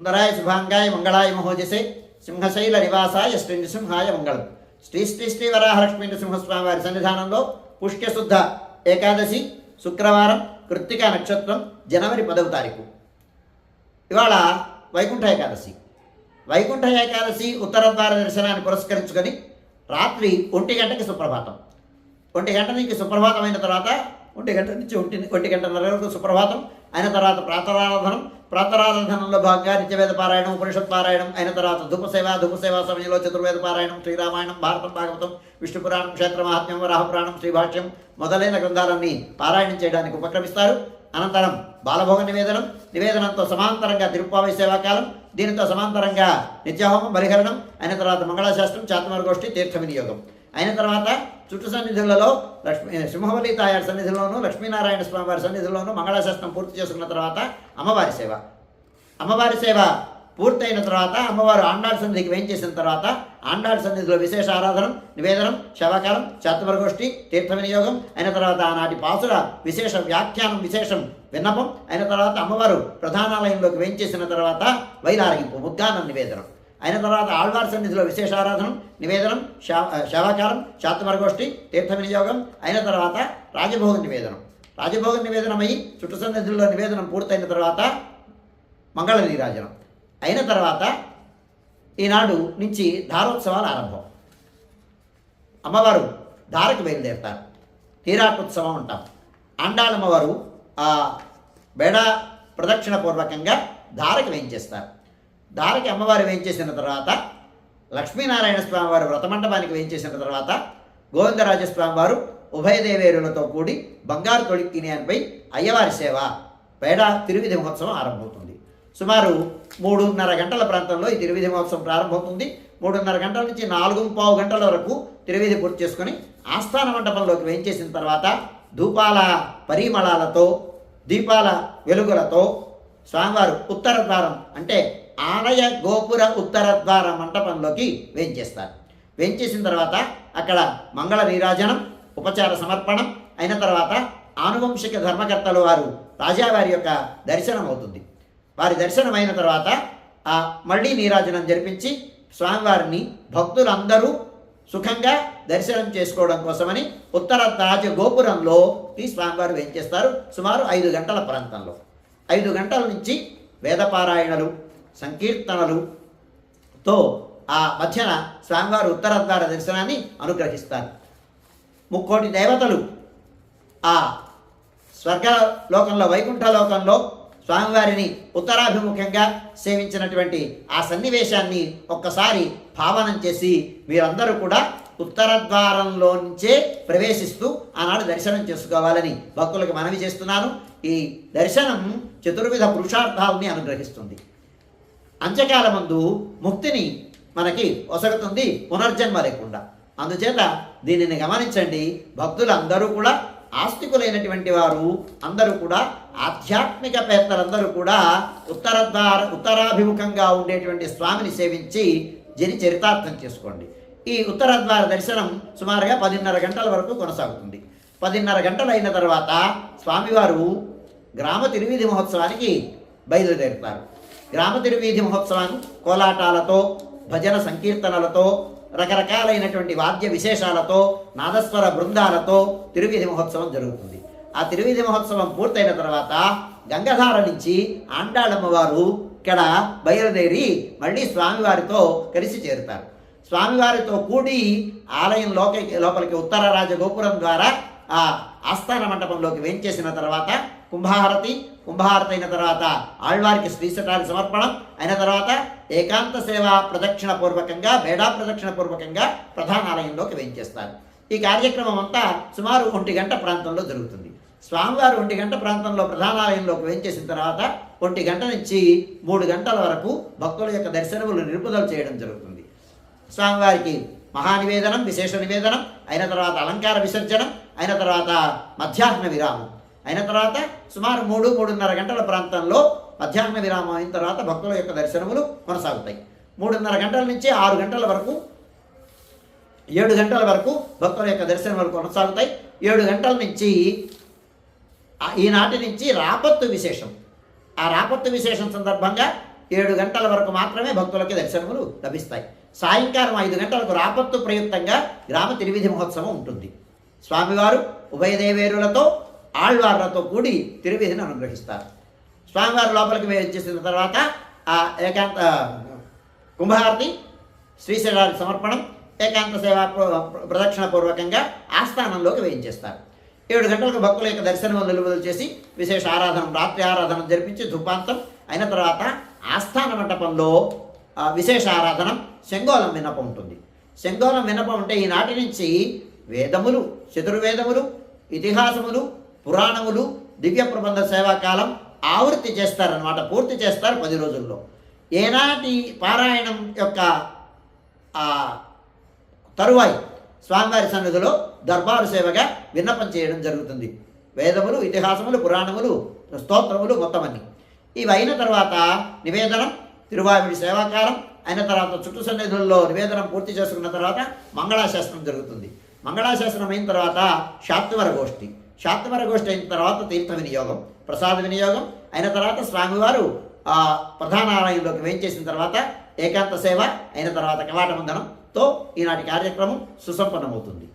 సుందరాయ శుభాంగాయ మంగళాయ మహోజసే సింహశైల నివాసాయ శ్రీ నృసింహాయ మంగళం. శ్రీ శ్రీ శ్రీ వరాహలక్ష్మీ నృసింహస్వామి వారి సన్నిధానంలో పుష్యశుద్ధ ఏకాదశి శుక్రవారం కృత్తికా నక్షత్రం జనవరి పదవ తారీఖు. ఇవాళ వైకుంఠ ఏకాదశి. వైకుంఠ ఏకాదశి ఉత్తరద్వార దర్శనాన్ని పురస్కరించుకొని రాత్రి ఒంటి గంటకి సుప్రభాతం. ఒంటి గంట నుంచి సుప్రభాతం అయిన తర్వాత ఒంటి గంట నుంచి ఒంటి ఒంటి గంటన్నర వరకు సుప్రభాతం అయిన తర్వాత ప్రాతరారాధనం ప్రాతరారాధనంలో భాగంగా నిత్యవేద పారాయణం ఉపనిషత్ పారాయణం అయిన తర్వాత ధూపసేవ ధూపసేవ సమయంలో చతుర్వేద పారాయణం శ్రీరామాయణం భారతం భాగవతం విష్ణు పురాణం క్షేత్ర మహాత్మ్యం రాహపురాణం శ్రీభాష్యం మొదలైన గ్రంథాలన్నీ పారాయణం చేయడానికి ఉపక్రమిస్తారు. అనంతరం బాలభోగ నివేదనం నివేదనంతో సమాంతరంగా తిరుప్పావై సేవాకాలం దీనితో సమాంతరంగా నిత్యహోమం బలిహరణం అయిన తర్వాత మంగళాశాస్త్రం చాతమర గోష్ఠి తీర్థ వినియోగం. అయిన తర్వాత చుట్టు సన్నిధులలో లక్ష్మీ సింహవల్లి తాయారు సన్నిధిలోను లక్ష్మీనారాయణ స్వామి వారి సన్నిధిలోను మంగళాశాస్త్రం పూర్తి చేసుకున్న తర్వాత అమ్మవారి సేవ. అమ్మవారి సేవ పూర్తయిన తర్వాత అమ్మవారు ఆండాళ్ సన్నిధికి వేయించేసిన తర్వాత ఆండాళ్ సన్నిధిలో విశేష ఆరాధనం నివేదనం శవకాలం చాతుమరగోష్ఠి తీర్థ వినియోగం అయిన తర్వాత ఆనాటి పాసుల విశేష వ్యాఖ్యానం విశేషం విన్నపం అయిన తర్వాత అమ్మవారు ప్రధానాలయంలోకి వేయించేసిన తర్వాత వైలారగింపు ముద్గానం నివేదనం. అయిన తర్వాత ఆళ్వార్ సన్నిధిలో విశేష ఆరాధనం నివేదనం శవాకారం శవకాలం తీర్థ వినియోగం అయిన తర్వాత రాజభోగ నివేదనం. రాజభోగ నివేదనమై చుట్టు సన్నిధుల్లో నివేదనం పూర్తయిన తర్వాత మంగళ నీరాజనం అయిన తర్వాత ఈనాడు నుంచి ధారోత్సవాలు ఆరంభం. అమ్మవారు ధారకు బయలుదేరుతారు. తీరాటోత్సవం అంటాం. అండాలమ్మవారు ఆ బెడ ప్రదక్షిణ పూర్వకంగా ధారకు వేయించేస్తారు. ధారకి అమ్మవారు వేయించేసిన తర్వాత లక్ష్మీనారాయణ స్వామి వారు వ్రతమండపానికి వేయించేసిన తర్వాత గోవిందరాజస్వామి వారు ఉభయదేవేరులతో కూడి బంగారు తొడిక్కినియన్పై అయ్యవారి సేవ పేడ తిరువిధి మహోత్సవం ఆరంభమవుతుంది. సుమారు మూడున్నర గంటల ప్రాంతంలో ఈ తిరువిధి మహోత్సవం ప్రారంభమవుతుంది. మూడున్నర గంటల నుంచి నాలుగు పావు గంటల వరకు తిరువిధి పూర్తి చేసుకొని ఆస్థాన మండపంలోకి వేయించేసిన తర్వాత ధూపాల పరిమళాలతో దీపాల వెలుగులతో స్వామివారు ఉత్తర ద్వారం అంటే ఆలయ గోపుర ఉత్తర ద్వార మంటపంలోకి వేయించేస్తారు వేయించేసిన తర్వాత అక్కడ మంగళ నీరాజనం ఉపచార సమర్పణం అయిన తర్వాత ఆనువంశిక ధర్మకర్తలు వారు రాజావారి యొక్క దర్శనం అవుతుంది. వారి దర్శనం అయిన తర్వాత ఆ మళ్ళీ నీరాజనం జరిపించి స్వామివారిని భక్తులందరూ సుఖంగా దర్శనం చేసుకోవడం కోసమని ఉత్తర రాజ గోపురంలో ఈ స్వామివారు వేయించేస్తారు సుమారు ఐదు గంటల ప్రాంతంలో. ఐదు గంటల నుంచి వేదపారాయణలు సంకీర్తనలుతో ఆ మధ్యన స్వామివారు ఉత్తర ద్వార దర్శనాన్ని అనుగ్రహిస్తారు. ముక్కోటి దేవతలు ఆ స్వర్గ లోకంలో వైకుంఠ లోకంలో స్వామివారిని ఉత్తరాభిముఖంగా సేవించినటువంటి ఆ సన్నివేశాన్ని ఒక్కసారి భావనం చేసి మీరందరూ కూడా ఉత్తర ప్రవేశిస్తూ ఆనాడు దర్శనం చేసుకోవాలని భక్తులకు మనవి చేస్తున్నాను. ఈ దర్శనం చతుర్విధ పురుషార్థాలని అనుగ్రహిస్తుంది. అంత్యకాలమందు ముక్తిని మనకి ఒసగుతుంది పునర్జన్మ లేకుండా అందుచేత దీనిని గమనించండి. భక్తులందరూ కూడా ఆస్తికులైనటువంటి వారు అందరూ కూడా ఆధ్యాత్మిక పేదలందరూ కూడా ఉత్తర ద్వార ఉత్తరాభిముఖంగా ఉండేటువంటి స్వామిని సేవించి జని చరితార్థం చేసుకోండి. ఈ ఉత్తర ద్వార దర్శనం సుమారుగా పదిన్నర గంటల వరకు కొనసాగుతుంది. పదిన్నర గంటలు అయిన తర్వాత స్వామివారు గ్రామ తిరువీధి మహోత్సవానికి బయలుదేరుతారు. గ్రామ తిరువీధి మహోత్సవం కోలాటాలతో భజన సంకీర్తనలతో రకరకాలైనటువంటి వాద్య విశేషాలతో నాదస్వర బృందాలతో తిరువీధి మహోత్సవం జరుగుతుంది. ఆ తిరువీధి మహోత్సవం పూర్తయిన తర్వాత గంగధార నుంచి ఆండాళమ్మ వారు ఇక్కడ బయలుదేరి మళ్ళీ స్వామివారితో కలిసి చేరుతారు. స్వామివారితో కూడి ఆలయం లోక లోపలికి ఉత్తర రాజగోపురం ద్వారా ఆ ఆస్థాన మండపంలోకి వేంచేసిన తర్వాత కుంభారతి కుంభారతి అయిన తర్వాత ఆళ్వారికి శ్రీశటారి సమర్పణం. అయిన తర్వాత ఏకాంత సేవ ప్రదక్షిణ పూర్వకంగా బేడా ప్రదక్షిణ పూర్వకంగా ప్రధానాలయంలోకి వేయించేస్తారు. ఈ కార్యక్రమం అంతా సుమారు ఒంటి గంట ప్రాంతంలో జరుగుతుంది. స్వామివారు ఒంటి గంట ప్రాంతంలో ప్రధానాలయంలోకి వేయించేసిన తర్వాత ఒంటి గంట నుంచి మూడు గంటల వరకు భక్తుల యొక్క దర్శనములు నిలుపుదల చేయడం జరుగుతుంది. స్వామివారికి మహానివేదనం విశేష నివేదనం అయిన తర్వాత అలంకార విసర్జనం అయిన తర్వాత మధ్యాహ్న విరామం. అయిన తర్వాత సుమారు మూడు మూడున్నర గంటల ప్రాంతంలో మధ్యాహ్న విరామం అయిన తర్వాత భక్తుల యొక్క దర్శనములు కొనసాగుతాయి. మూడున్నర గంటల నుంచి ఆరు గంటల వరకు ఏడు గంటల వరకు భక్తుల యొక్క దర్శనములు కొనసాగుతాయి. ఏడు గంటల నుంచి ఈనాటి నుంచి రాపత్తు విశేషం. ఆ రాపత్తు విశేషం సందర్భంగా ఏడు గంటల వరకు మాత్రమే భక్తులకి దర్శనములు లభిస్తాయి. సాయంకాలం ఐదు గంటలకు రాపత్తు ప్రయుక్తంగా గ్రామ తిరువిధి మహోత్సవం ఉంటుంది. స్వామివారు ఉభయదేవేరులతో ఆళ్వార్లతో కూడి తిరువేదిని అనుగ్రహిస్తారు. స్వామివారి లోపలికి వచ్చేసిన తర్వాత ఆ ఏకాంత కుంభహారతి శ్రీశైలాది సమర్పణం ఏకాంత సేవా ప్ర- ప్రదక్షిణ పూర్వకంగా ఆస్థానంలోకి వేయించేస్తారు. ఏడు గంటలకు భక్తుల యొక్క దర్శనం నిలువదలు చేసి విశేష ఆరాధన రాత్రి ఆరాధన జరిపించి ధూపాంతం అయిన తర్వాత ఆస్థాన మంటపంలో విశేష ఆరాధన శంగోలం విన్నపం ఉంటుంది. శంగోలం విన్నపం అంటే ఈనాటి నుంచి వేదములు చతుర్వేదములు ఇతిహాసములు పురాణములు దివ్య ప్రబంధ సేవాకాలం ఆవృత్తి చేస్తారనమాట పూర్తి చేస్తారు పది రోజుల్లో. ఏనాటి పారాయణం యొక్క తరువాయి స్వామివారి సన్నిధిలో దర్బారు సేవగా విన్నపం చేయడం జరుగుతుంది. వేదములు ఇతిహాసములు పురాణములు స్తోత్రములు మొత్తం అన్ని ఇవి అయిన తర్వాత నివేదనం తిరువావిడి సేవాకాలం అయిన తర్వాత చుట్టు సన్నిధుల్లో నివేదనం పూర్తి చేసుకున్న తర్వాత మంగళాశాస్త్రం జరుగుతుంది. మంగళాశాస్త్రం అయిన తర్వాత శాత్వర గోష్ఠి. శాతవరగోష్ఠి అయిన తర్వాత తీర్థ వినియోగం ప్రసాద వినియోగం. అయిన తర్వాత స్వామివారు ఆ ప్రధాన ఆలయంలోకి వేయించేసిన తర్వాత ఏకాంత సేవ అయిన తర్వాత కవాట వందనంతో ఈనాటి కార్యక్రమం సుసంపన్నమవుతుంది.